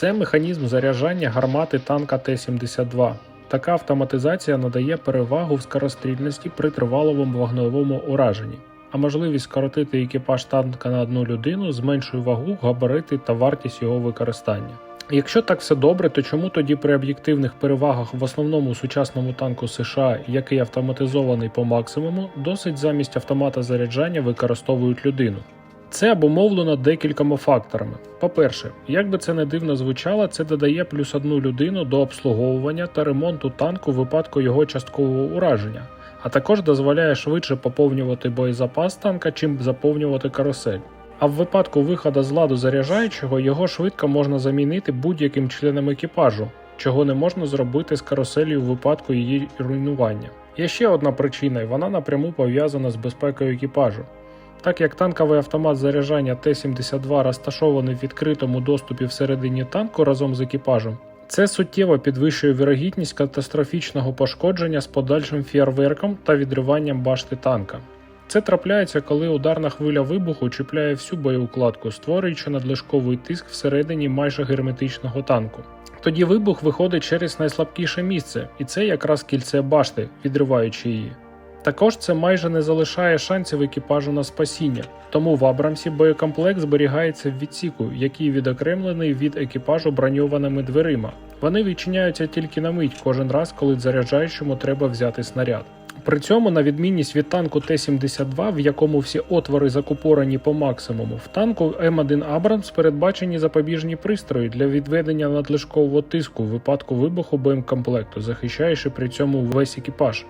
Це механізм заряджання гармати танка Т-72. Така автоматизація надає перевагу в скорострільності при тривалому вогневому ураженні, а можливість скоротити екіпаж танка на одну людину зменшує вагу, габарити та вартість його використання. Якщо так все добре, то чому тоді при об'єктивних перевагах в основному сучасному танку США, який автоматизований по максимуму, досить замість автомата заряджання використовують людину? Це обумовлено декількома факторами. По-перше, як би це не дивно звучало, це додає плюс одну людину до обслуговування та ремонту танку в випадку його часткового ураження, а також дозволяє швидше поповнювати боєзапас танка, чим заповнювати карусель. А в випадку виходу з ладу заряджаючого його швидко можна замінити будь-яким членом екіпажу, чого не можна зробити з каруселью в випадку її руйнування. Є ще одна причина, і вона напряму пов'язана з безпекою екіпажу. Так як танковий автомат заряджання Т-72 розташований в відкритому доступі всередині танку разом з екіпажем, це суттєво підвищує вірогідність катастрофічного пошкодження з подальшим фєрверком та відриванням башти танка. Це трапляється, коли ударна хвиля вибуху чіпляє всю боєукладку, створюючи надлишковий тиск всередині майже герметичного танку. Тоді вибух виходить через найслабкіше місце, і це якраз кільце башти, відриваючи її. Також це майже не залишає шансів екіпажу на спасіння, тому в Абрамсі боєкомплект зберігається в відсіку, який відокремлений від екіпажу броньованими дверима. Вони відчиняються тільки на мить кожен раз, коли заряджаючому треба взяти снаряд. При цьому, на відмінність від танку Т-72, в якому всі отвори закупорені по максимуму, в танку М1 Абрамс передбачені запобіжні пристрої для відведення надлишкового тиску в випадку вибуху боєкомплекту, захищаючи при цьому весь екіпаж.